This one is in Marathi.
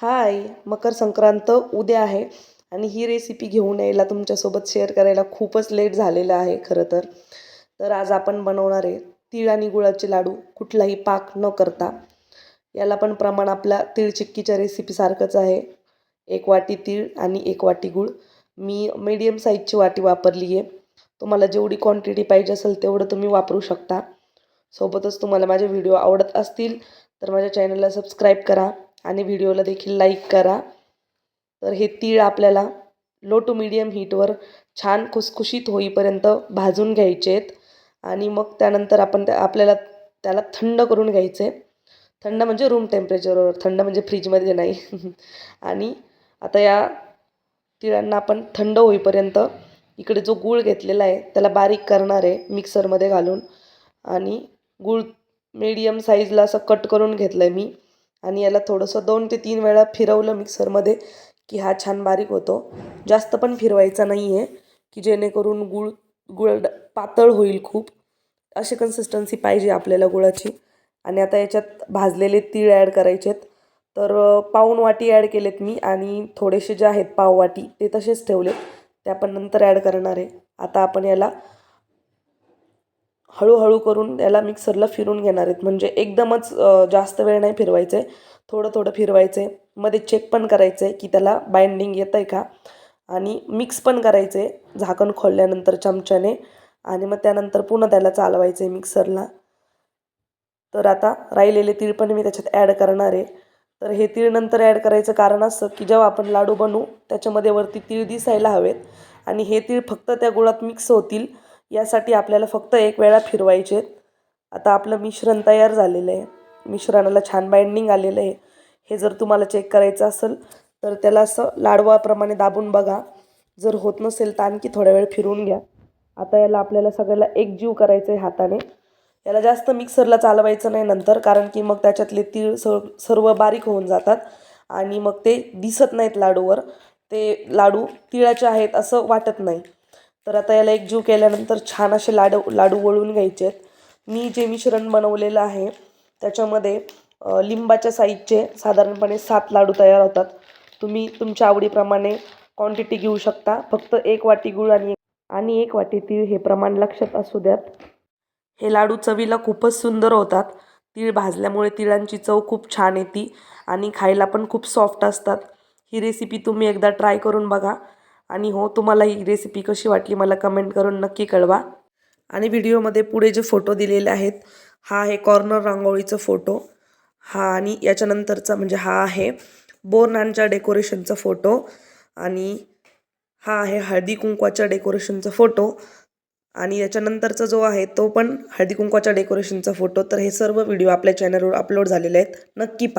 हाय मकर संक्रांत उद्या आहे आणि ही रेसिपी घेऊन यायला तुमच्यासोबत शेअर करायला खूपच लेट झालेलं आहे खरं तर. तर आज आपण बनवणार आहे तीळ आणि गुळाचे लाडू कुठलाही पाक न करता. याला पण प्रमाण आपल्या तीळ चिक्कीच्या रेसिपीसारखंच आहे. एक वाटी तीळ आणि एक वाटी गुळ. मी मीडियम साईजची वाटी वापरली आहे तुम्हाला जेवढी क्वांटिटी पाहिजे असेल तेवढं तुम्ही वापरू शकता. सोबतच तुम्हाला माझे व्हिडिओ आवडत असतील तर माझ्या चॅनलला सबस्क्राईब करा. आणि व्हिडिओला देखील लाईक करा. तर हे तीळ आपल्याला लो टू मीडियम हीटवर छान खुसखुशीत होईपर्यंत भाजून घ्यायचे आहेत आणि मग त्यानंतर आपण त्या आपल्याला त्याला थंड करून घ्यायचे. थंड म्हणजे रूम टेम्परेचरवर थंड म्हणजे फ्रीजमध्ये नाही. आणि आता या तिळांना आपण थंड होईपर्यंत इकडे जो गूळ घेतलेला आहे त्याला बारीक करणार आहे मिक्सरमध्ये घालून. आणि गूळ मीडियम साईजला असं कट करून घेतलं आहे मी. आणि याला थोडंसं दोन ते तीन वेळा फिरवलं मिक्सरमध्ये की हा छान बारीक होतो. जास्त पण फिरवायचा नाही आहे की जेणेकरून गुळ गुळ पातळ होईल खूप. अशी कन्सिस्टन्सी पाहिजे आपल्याला गुळाची. आणि आता याच्यात भाजलेले तीळ ॲड करायचे आहेत तर पाऊण वाटी ॲड केलेत मी आणि थोडेसे जे आहेत पाववाटी ते तसेच ठेवलेत. ते आपण नंतर ॲड करणार आहे. आता आपण याला हळूहळू करून याला मिक्सरला फिरून घेणार आहेत. म्हणजे एकदमच जास्त वेळ नाही फिरवायचं. आहे थोडं थोडं फिरवायचं. आहे मध्ये चेक पण करायचं आहे की त्याला बाइंडिंग येतं आहे का? आणि मिक्स पण करायचं आहे झाकण खोलल्यानंतर चमच्याने. आणि मग त्यानंतर पुन्हा त्याला चालवायचं आहे मिक्सरला तर आता राहिलेले तीळ पण मी त्याच्यात ॲड करणार आहे. तर हे तीळ नंतर ॲड करायचं कारण असं की जेव्हा आपण लाडू बनवू त्याच्यामध्ये वरती तीळ दिसायला हवेत. आणि हे तीळ फक्त त्या गुळात मिक्स होतील. यासाठी आपल्याला फक्त एक वेळा फिरवायचे आता आपलं मिश्रण तयार झालेलं आहे. मिश्रणाला छान बाइंडिंग आलेलं आहे. हे जर तुम्हाला चेक करायचं असेल तर त्याला असं लाडवाप्रमाणे दाबून बघा. जर होत नसेल तर आणखी थोड्या वेळ फिरवून घ्या. आता याला आपल्याला सगळ्याला एकजीव करायचं आहे हाताने. याला जास्त मिक्सरला चालवायचं नाही नंतर कारण की मग त्याच्यातले तीळ स सर्व बारीक होऊन जातात. आणि मग ते दिसत नाहीत लाडूवर. ते लाडू तिळाचे आहेत असं वाटत नाही. तर आता याला एकजीव केल्यानंतर छान असे लाडू लाडू वळून घ्यायचे आहेत. मी जे मिश्रण बनवलेलं आहे त्याच्यामध्ये लिंबाच्या साईजचे साधारणपणे सात लाडू तयार होतात. तुम्ही तुमच्या आवडीप्रमाणे क्वांटिटी घेऊ शकता. फक्त एक वाटी गूळ आणि आणि एक वाटी तीळ हे प्रमाण लक्षात असू द्यात. हे लाडू चवीला खूपच सुंदर होतात. तीळ भाजल्यामुळे तिळांची चव खूप छान येते आणि खायला पण खूप सॉफ्ट असतात. ही रेसिपी तुम्ही एकदा ट्राय करून बघा. आणि हो तुम्हाला ही रेसिपी कशी वाटली मला कमेंट करून नक्की कळवा. आणि व्हिडिओमध्ये पुढे जे फोटो दिलेले आहेत हा आहे कॉर्नर रांगोळीचा फोटो हा आणि याच्यानंतरचा म्हणजे हा आहे बोरनानच्या डेकोरेशनचा फोटो आणि हा आहे हळदी कुंकवाच्या डेकोरेशनचा फोटो आणि याच्यानंतरचा जो आहे तो पण हळदी कुंकवाच्या डेकोरेशनचा फोटो तर हे सर्व व्हिडिओ आपल्या चॅनलवर अपलोड झालेले आहेत. नक्की पहा.